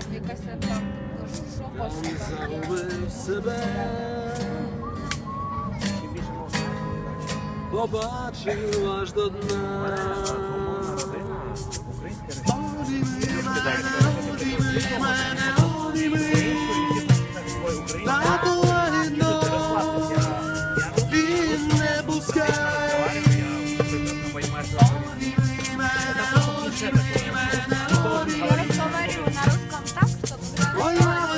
там якась там жопа. Загубив себе. Побачив аж до дна. Пускай. Обніми мене, обніми мене.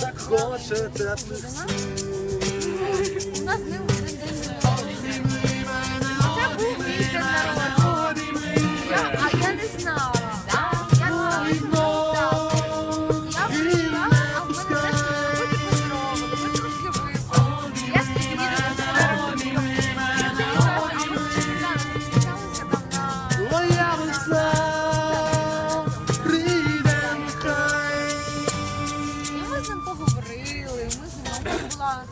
Так хочеться. жили. мы с ним була